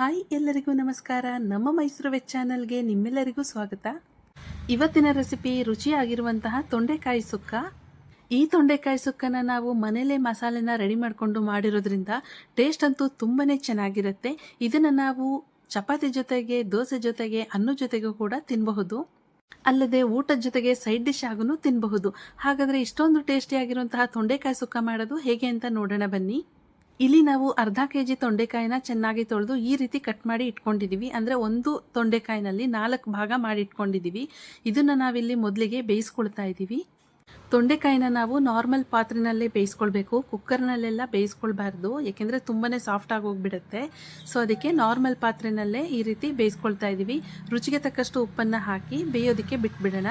Hi ಎಲ್ಲರಿಗೂ ನಮಸ್ಕಾರ. ನಮ್ಮ ಮೈಸೂರು ವೆಜ್ ಚಾನಲ್ಗೆ ನಿಮ್ಮೆಲ್ಲರಿಗೂ ಸ್ವಾಗತ. ಇವತ್ತಿನ ರೆಸಿಪಿ ರುಚಿಯಾಗಿರುವಂತಹ ತೊಂಡೆಕಾಯಿ ಸುಕ್ಕ. ಈ ತೊಂಡೆಕಾಯಿ ಸುಕ್ಕನ ನಾವು ಮನೆಯಲ್ಲೇ ಮಸಾಲೆನ ರೆಡಿ ಮಾಡಿಕೊಂಡು ಮಾಡಿರೋದ್ರಿಂದ ಟೇಸ್ಟ್ ಅಂತೂ ತುಂಬಾ ಚೆನ್ನಾಗಿರುತ್ತೆ. ಇದನ್ನು ನಾವು ಚಪಾತಿ ಜೊತೆಗೆ, ದೋಸೆ ಜೊತೆಗೆ ಅನ್ನ ಜೊತೆಗೂ ಕೂಡ ತಿನ್ನಬಹುದು ಅಲ್ಲದೆ ಊಟದ ಜೊತೆಗೆ ಸೈಡ್ ಡಿಶ್ ಆಗೂ ತಿನ್ನಬಹುದು ಹಾಗಾದರೆ ಇಷ್ಟೊಂದು ಟೇಸ್ಟಿಯಾಗಿರುವಂತಹ ತೊಂಡೆಕಾಯಿ ಸುಕ್ಕ ಮಾಡೋದು ಹೇಗೆ ಅಂತ ನೋಡೋಣ ಬನ್ನಿ. ಇಲ್ಲಿ ನಾವು ಅರ್ಧ ಕೆ ಜಿ ತೊಂಡೆಕಾಯಿನ ಚೆನ್ನಾಗಿ ತೊಳೆದು ಈ ರೀತಿ ಕಟ್ ಮಾಡಿ ಇಟ್ಕೊಂಡಿದ್ದೀವಿ ಅಂದರೆ ಒಂದು ತೊಂಡೆಕಾಯಿನಲ್ಲಿ ನಾಲ್ಕು ಭಾಗ ಮಾಡಿ ಇಟ್ಕೊಂಡಿದ್ದೀವಿ ಇದನ್ನು ನಾವಿಲ್ಲಿ ಮೊದಲಿಗೆ ಬೇಯಿಸ್ಕೊಳ್ತಾ ಇದ್ದೀವಿ ತೊಂಡೆಕಾಯಿನ ನಾವು ನಾರ್ಮಲ್ ಪಾತ್ರೆನಲ್ಲೇ ಬೇಯಿಸ್ಕೊಳ್ಬೇಕು. ಕುಕ್ಕರ್ನಲ್ಲೆಲ್ಲ ಬೇಯಿಸ್ಕೊಳ್ಬಾರ್ದು. ಯಾಕೆಂದರೆ ತುಂಬಾ ಸಾಫ್ಟ್ ಆಗಿ ಹೋಗ್ಬಿಡುತ್ತೆ ಸೊ ಅದಕ್ಕೆ ನಾರ್ಮಲ್ ಪಾತ್ರೆನಲ್ಲೇ ಈ ರೀತಿ ಬೇಯಿಸ್ಕೊಳ್ತಾ ಇದ್ದೀವಿ ರುಚಿಗೆ ತಕ್ಕಷ್ಟು ಉಪ್ಪನ್ನು ಹಾಕಿ ಬೇಯೋದಕ್ಕೆ ಬಿಟ್ಬಿಡೋಣ.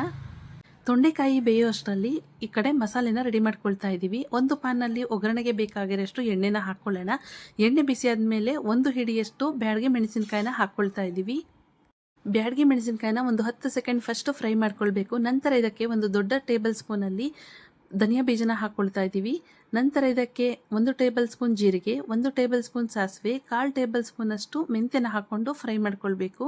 ತೊಂಡೆಕಾಯಿ ಬೇಯೋ ಅಷ್ಟರಲ್ಲಿ ಈ ಕಡೆ ಮಸಾಲೆನ ರೆಡಿ ಮಾಡ್ಕೊಳ್ತಾ ಇದ್ದೀವಿ ಒಂದು ಪಾನಲ್ಲಿ ಒಗ್ಗರಣೆಗೆ ಬೇಕಾಗಿರೋಷ್ಟು ಎಣ್ಣೆನ ಹಾಕ್ಕೊಳ್ಳೋಣ ಎಣ್ಣೆ ಬಿಸಿ ಆದಮೇಲೆ ಒಂದು ಹಿಡಿಯಷ್ಟು ಬ್ಯಾಡಗೆ ಮೆಣಸಿನಕಾಯಿನ ಹಾಕ್ಕೊಳ್ತಾ ಇದ್ದೀವಿ ಬ್ಯಾಡಗಿ ಮೆಣಸಿನ್ಕಾಯಿನ ಒಂದು ಹತ್ತು ಸೆಕೆಂಡ್ ಫಸ್ಟ್ ಫ್ರೈ ಮಾಡ್ಕೊಳ್ಬೇಕು. ನಂತರ ಇದಕ್ಕೆ ಒಂದು ದೊಡ್ಡ ಟೇಬಲ್ ಸ್ಪೂನಲ್ಲಿ ಧನಿಯಾ ಬೀಜನ ಹಾಕ್ಕೊಳ್ತಾ ಇದ್ದೀವಿ ನಂತರ ಇದಕ್ಕೆ ಒಂದು ಟೇಬಲ್ ಸ್ಪೂನ್ ಜೀರಿಗೆ, ಒಂದು ಟೇಬಲ್ ಸ್ಪೂನ್ ಸಾಸಿವೆ, ಕಾಲು ಟೇಬಲ್ ಸ್ಪೂನಷ್ಟು ಮೆಂತ್ಯನ ಹಾಕ್ಕೊಂಡು ಫ್ರೈ ಮಾಡ್ಕೊಳ್ಬೇಕು.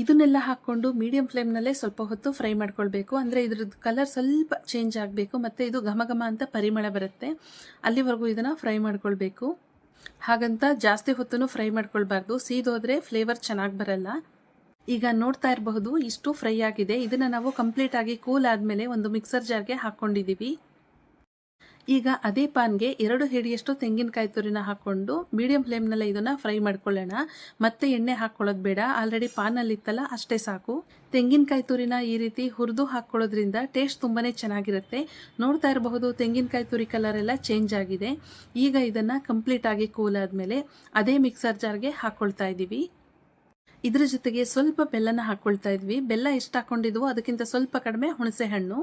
ಇದನ್ನೆಲ್ಲ ಹಾಕ್ಕೊಂಡು ಮೀಡಿಯಂ ಫ್ಲೇಮ್ನಲ್ಲೇ ಸ್ವಲ್ಪ ಹೊತ್ತು ಫ್ರೈ ಮಾಡ್ಕೊಳ್ಬೇಕು. ಅಂದರೆ ಇದ್ರದ್ದು ಕಲರ್ ಸ್ವಲ್ಪ ಚೇಂಜ್ ಆಗಬೇಕು, ಮತ್ತು ಇದು ಘಮ ಘಮ ಅಂತ ಪರಿಮಳ ಬರುತ್ತೆ. ಅಲ್ಲಿವರೆಗೂ ಇದನ್ನು ಫ್ರೈ ಮಾಡ್ಕೊಳ್ಬೇಕು. ಹಾಗಂತ ಜಾಸ್ತಿ ಹೊತ್ತು ಫ್ರೈ ಮಾಡ್ಕೊಳ್ಬಾರ್ದು. ಸೀದೋದ್ರೆ ಫ್ಲೇವರ್ ಚೆನ್ನಾಗಿ ಬರಲ್ಲ. ಈಗ ನೋಡ್ತಾ ಇರಬಹುದು, ಇಷ್ಟು ಫ್ರೈ ಆಗಿದೆ. ಇದನ್ನು ನಾವು ಕಂಪ್ಲೀಟ್ ಆಗಿ ಕೂಲ್ ಆದಮೇಲೆ ಒಂದು ಮಿಕ್ಸರ್ ಜಾರ್ಗೆ ಹಾಕ್ಕೊಂಡಿದ್ದೀವಿ ಈಗ ಅದೇ ಪಾನ್ಗೆ ಎರಡು ಹಿಡಿಯಷ್ಟು ತೆಂಗಿನಕಾಯಿ ತುರಿನ ಹಾಕ್ಕೊಂಡು ಮೀಡಿಯಂ ಫ್ಲೇಮ್ನಲ್ಲೇ ಇದನ್ನು ಫ್ರೈ ಮಾಡ್ಕೊಳ್ಳೋಣ. ಮತ್ತೆ ಎಣ್ಣೆ ಹಾಕ್ಕೊಳ್ಳೋದು ಬೇಡ. ಆಲ್ರೆಡಿ ಪಾನಲ್ಲಿ ಇತ್ತಲ್ಲ, ಅಷ್ಟೇ ಸಾಕು. ತೆಂಗಿನಕಾಯಿ ತುರಿನ ಈ ರೀತಿ ಹುರಿದು ಹಾಕ್ಕೊಳ್ಳೋದ್ರಿಂದ ಟೇಸ್ಟ್ ತುಂಬಾ ಚೆನ್ನಾಗಿರುತ್ತೆ. ನೋಡ್ತಾ ಇರಬಹುದು, ತೆಂಗಿನಕಾಯಿ ತುರಿ ಕಲರ್ ಎಲ್ಲ ಚೇಂಜ್ ಆಗಿದೆ. ಈಗ ಇದನ್ನು ಕಂಪ್ಲೀಟ್ ಆಗಿ ಕೂಲ್ ಆದಮೇಲೆ ಅದೇ ಮಿಕ್ಸರ್ ಜಾರ್ಗೆ ಹಾಕ್ಕೊಳ್ತಾ ಇದ್ದೀವಿ ಇದ್ರ ಜೊತೆಗೆ ಸ್ವಲ್ಪ ಬೆಲ್ಲನ ಹಾಕ್ಕೊಳ್ತಾ ಇದ್ವಿ. ಬೆಲ್ಲ ಎಷ್ಟು ಹಾಕ್ಕೊಂಡಿದ್ವೋ ಅದಕ್ಕಿಂತ ಸ್ವಲ್ಪ ಕಡಿಮೆ ಹುಣಸೆ ಹಣ್ಣು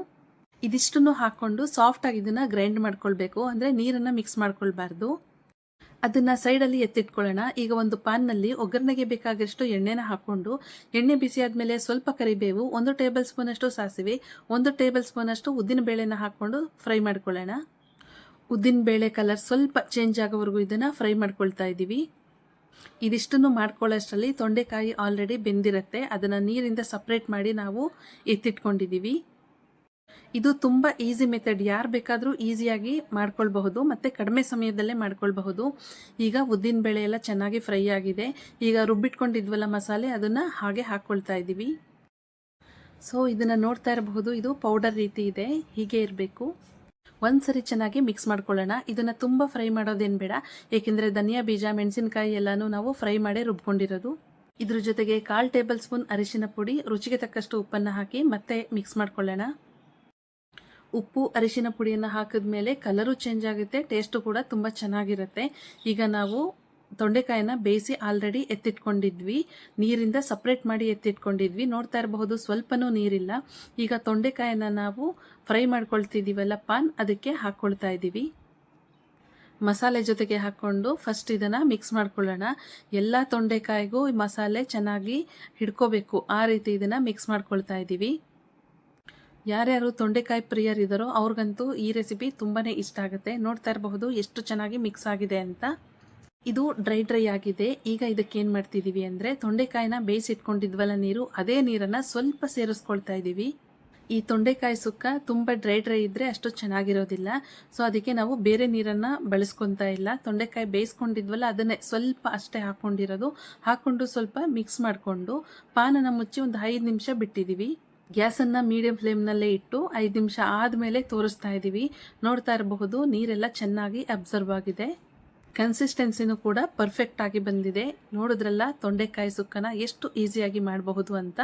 ಇದಿಷ್ಟನ್ನು ಹಾಕ್ಕೊಂಡು ಸಾಫ್ಟಾಗಿ ಇದನ್ನು ಗ್ರೈಂಡ್ ಮಾಡ್ಕೊಳ್ಬೇಕು. ಅಂದರೆ ನೀರನ್ನು ಮಿಕ್ಸ್ ಮಾಡ್ಕೊಳ್ಬಾರ್ದು. ಅದನ್ನು ಸೈಡಲ್ಲಿ ಎತ್ತಿಟ್ಕೊಳ್ಳೋಣ. ಈಗ ಒಂದು ಪಾನ್ನಲ್ಲಿ ಒಗ್ಗರಣೆಗೆ ಬೇಕಾಗಿಷ್ಟು ಎಣ್ಣೆನ ಹಾಕ್ಕೊಂಡು ಎಣ್ಣೆ ಬಿಸಿ ಆದಮೇಲೆ ಸ್ವಲ್ಪ ಕರಿಬೇವು, ಒಂದು ಟೇಬಲ್ ಸ್ಪೂನಷ್ಟು ಸಾಸಿವೆ, ಒಂದು ಟೇಬಲ್ ಸ್ಪೂನಷ್ಟು ಉದ್ದಿನ ಬೇಳೆನ ಹಾಕ್ಕೊಂಡು ಫ್ರೈ ಮಾಡ್ಕೊಳ್ಳೋಣ. ಉದ್ದಿನ ಬೇಳೆ ಕಲರ್ ಸ್ವಲ್ಪ ಚೇಂಜ್ ಆಗೋವರೆಗೂ ಇದನ್ನು ಫ್ರೈ ಮಾಡ್ಕೊಳ್ತಾ ಇದ್ದೀವಿ. ಇದಿಷ್ಟನ್ನು ಮಾಡ್ಕೊಳ್ಳೋಷ್ಟರಲ್ಲಿ ತೊಂಡೆಕಾಯಿ ಆಲ್ರೆಡಿ ಬೆಂದಿರುತ್ತೆ. ಅದನ್ನು ನೀರಿಂದ ಸಪ್ರೇಟ್ ಮಾಡಿ ನಾವು ಎತ್ತಿಟ್ಕೊಂಡಿದ್ದೀವಿ. ಇದು ತುಂಬ ಈಸಿ ಮೆಥಡ್ ಯಾರು ಬೇಕಾದರೂ ಈಸಿಯಾಗಿ ಮಾಡ್ಕೊಳ್ಬಹುದು, ಮತ್ತು ಕಡಿಮೆ ಸಮಯದಲ್ಲೇ ಮಾಡ್ಕೊಳ್ಬಹುದು. ಈಗ ಉದ್ದಿನ ಬೇಳೆ ಎಲ್ಲ ಚೆನ್ನಾಗಿ ಫ್ರೈ ಆಗಿದೆ. ಈಗ ರುಬ್ಬಿಟ್ಕೊಂಡಿದ್ವಲ್ಲ ಮಸಾಲೆ, ಅದನ್ನು ಹಾಗೆ ಹಾಕ್ಕೊಳ್ತಾ ಇದ್ದೀವಿ. ಸೊ ಇದನ್ನು ನೋಡ್ತಾ ಇರಬಹುದು. ಇದು ಪೌಡರ್ ರೀತಿ ಇದೆ. ಹೀಗೆ ಇರಬೇಕು. ಒಂದ್ಸರಿ ಚೆನ್ನಾಗಿ ಮಿಕ್ಸ್ ಮಾಡ್ಕೊಳ್ಳೋಣ. ಇದನ್ನು ತುಂಬ ಫ್ರೈ ಮಾಡೋದೇನು ಬೇಡ. ಏಕೆಂದರೆ ಧನಿಯಾ, ಬೀಜ, ಮೆಣಸಿನಕಾಯಿ ಎಲ್ಲನೂ ನಾವು ಫ್ರೈ ಮಾಡೇ ರುಬ್ಕೊಂಡಿರೋದು. ಇದ್ರ ಜೊತೆಗೆ ಕಾಲು ಟೇಬಲ್ ಸ್ಪೂನ್ ಅರಿಶಿನ ಪುಡಿ, ರುಚಿಗೆ ತಕ್ಕಷ್ಟು ಉಪ್ಪನ್ನು ಹಾಕಿ ಮತ್ತೆ ಮಿಕ್ಸ್ ಮಾಡ್ಕೊಳ್ಳೋಣ. ಉಪ್ಪು, ಅರಿಶಿನ ಪುಡಿಯನ್ನು ಹಾಕಿದ ಮೇಲೆ ಕಲರು ಚೇಂಜ್ ಆಗುತ್ತೆ ಟೇಸ್ಟು ಕೂಡ ತುಂಬ ಚೆನ್ನಾಗಿರುತ್ತೆ. ಈಗ ನಾವು ತೊಂಡೆಕಾಯಿನ ಬೇಯಿಸಿ ಆಲ್ರೆಡಿ ಎತ್ತಿಟ್ಕೊಂಡಿದ್ವಿ. ನೀರಿಂದ ಸಪ್ರೇಟ್ ಮಾಡಿ ಎತ್ತಿಟ್ಕೊಂಡಿದ್ವಿ. ನೋಡ್ತಾ ಇರಬಹುದು, ಸ್ವಲ್ಪನೂ ನೀರಿಲ್ಲ. ಈಗ ತೊಂಡೆಕಾಯಿನ ನಾವು ಫ್ರೈ ಮಾಡ್ಕೊಳ್ತಿದ್ದೀವಲ್ಲ ಪಾನ್ ಅದಕ್ಕೆ ಹಾಕ್ಕೊಳ್ತಾ ಇದ್ದೀವಿ ಮಸಾಲೆ ಜೊತೆಗೆ ಹಾಕ್ಕೊಂಡು ಫಸ್ಟ್ ಇದನ್ನು ಮಿಕ್ಸ್ ಮಾಡ್ಕೊಳ್ಳೋಣ. ಎಲ್ಲ ತೊಂಡೆಕಾಯಿಗೂ ಮಸಾಲೆ ಚೆನ್ನಾಗಿ ಹಿಡ್ಕೋಬೇಕು. ಆ ರೀತಿ ಇದನ್ನು ಮಿಕ್ಸ್ ಮಾಡ್ಕೊಳ್ತಾ ಇದ್ದೀವಿ ಯಾರ್ಯಾರು ತೊಂಡೆಕಾಯಿ ಪ್ರಿಯರಿದ್ದಾರೋ ಅವ್ರಿಗಂತೂ ಈ ರೆಸಿಪಿ ತುಂಬಾ ಇಷ್ಟ ಆಗುತ್ತೆ. ನೋಡ್ತಾ ಇರಬಹುದು ಎಷ್ಟು ಚೆನ್ನಾಗಿ ಮಿಕ್ಸ್ ಆಗಿದೆ ಅಂತ. ಇದು ಡ್ರೈ ಡ್ರೈ ಆಗಿದೆ. ಈಗ ಇದಕ್ಕೆ ಏನು ಮಾಡ್ತಿದ್ದೀವಿ ಅಂದರೆ ತೊಂಡೆಕಾಯಿನ ಬೇಯಿಸಿಟ್ಕೊಂಡಿದ್ವಲ್ಲ ನೀರು, ಅದೇ ನೀರನ್ನು ಸ್ವಲ್ಪ ಸೇರಿಸ್ಕೊಳ್ತಾ ಇದ್ದೀವಿ ಈ ತೊಂಡೆಕಾಯಿ ಸುಕ್ಕ ತುಂಬ ಡ್ರೈ ಡ್ರೈ ಇದ್ದರೆ ಅಷ್ಟು ಚೆನ್ನಾಗಿರೋದಿಲ್ಲ. ಸೊ ಅದಕ್ಕೆ ನಾವು ಬೇರೆ ನೀರನ್ನು ಬಳಸ್ಕೊತಾ ಇಲ್ಲ. ತೊಂಡೆಕಾಯಿ ಬೇಯಿಸ್ಕೊಂಡಿದ್ವಲ್ಲ, ಅದನ್ನೇ ಸ್ವಲ್ಪ ಅಷ್ಟೇ ಹಾಕ್ಕೊಂಡಿರೋದು ಹಾಕ್ಕೊಂಡು ಸ್ವಲ್ಪ ಮಿಕ್ಸ್ ಮಾಡಿಕೊಂಡು ಪಾನನ ಮುಚ್ಚಿ ಒಂದು ಐದು ನಿಮಿಷ ಬಿಟ್ಟಿದ್ದೀವಿ ಗ್ಯಾಸನ್ನು ಮೀಡಿಯಂ ಫ್ಲೇಮ್ನಲ್ಲೇ ಇಟ್ಟು ಐದು ನಿಮಿಷ ಆದಮೇಲೆ ತೋರಿಸ್ತಾ ಇದ್ದೀವಿ ನೋಡ್ತಾ ಇರಬಹುದು, ನೀರೆಲ್ಲ ಚೆನ್ನಾಗಿ ಅಬ್ಸರ್ವ್ ಆಗಿದೆ. ಕನ್ಸಿಸ್ಟೆನ್ಸಿನೂ ಕೂಡ ಪರ್ಫೆಕ್ಟ್ ಆಗಿ ಬಂದಿದೆ. ನೋಡಿದ್ರಲ್ಲ ತೊಂಡೆಕಾಯಿ ಸುಕ್ಕನ ಎಷ್ಟು ಈಸಿಯಾಗಿ ಮಾಡಬಹುದು ಅಂತ.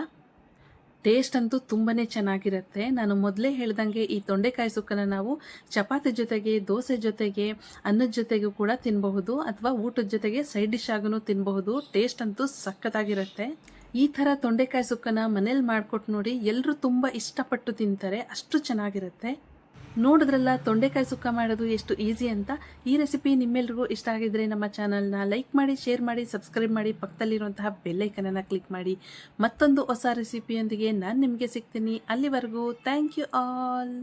ಟೇಸ್ಟ್ ಅಂತೂ ತುಂಬಾ ಚೆನ್ನಾಗಿರುತ್ತೆ. ನಾನು ಮೊದಲೇ ಹೇಳ್ದಂಗೆ ಈ ತೊಂಡೆಕಾಯಿ ಸೊಕ್ಕನ್ನು ನಾವು ಚಪಾತಿ ಜೊತೆಗೆ, ದೋಸೆ ಜೊತೆಗೆ, ಅನ್ನದ ಜೊತೆಗೂ ಕೂಡ ತಿನ್ನಬಹುದು ಅಥವಾ ಊಟದ ಜೊತೆಗೆ ಸೈಡ್ ಡಿಶ್ ಆಗೂ ತಿನ್ನಬಹುದು ಟೇಸ್ಟ್ ಅಂತೂ ಸಖತ್ತಾಗಿರುತ್ತೆ. ಈ ಥರ ತೊಂಡೆಕಾಯಿ ಸುಕ್ಕನ್ನು ಮನೇಲಿ ಮಾಡಿಕೊಟ್ಟು ನೋಡಿ ಎಲ್ಲರೂ ತುಂಬ ಇಷ್ಟಪಟ್ಟು ತಿಂತಾರೆ. ಅಷ್ಟು ಚೆನ್ನಾಗಿರುತ್ತೆ. ನೋಡಿದ್ರಲ್ಲ, ತೊಂಡೆಕಾಯಿ ಸುಕ್ಕ ಮಾಡೋದು ಎಷ್ಟು ಈಸಿ ಅಂತ. ಈ ರೆಸಿಪಿ ನಿಮ್ಮೆಲ್ರಿಗೂ ಇಷ್ಟ ಆಗಿದ್ರೆ ನಮ್ಮ ಚಾನಲ್ನ ಲೈಕ್ ಮಾಡಿ ಶೇರ್ ಮಾಡಿ ಸಬ್ಸ್ಕ್ರೈಬ್ ಮಾಡಿ, ಪಕ್ಕದಲ್ಲಿರುವಂತಹ ಬೆಲ್ಲೈಕನನ್ನು ಕ್ಲಿಕ್ ಮಾಡಿ. ಮತ್ತೊಂದು ಹೊಸ ರೆಸಿಪಿಯೊಂದಿಗೆ ನಾನು ನಿಮಗೆ ಸಿಗ್ತೀನಿ. ಅಲ್ಲಿವರೆಗೂ ಥ್ಯಾಂಕ್ ಯು ಆಲ್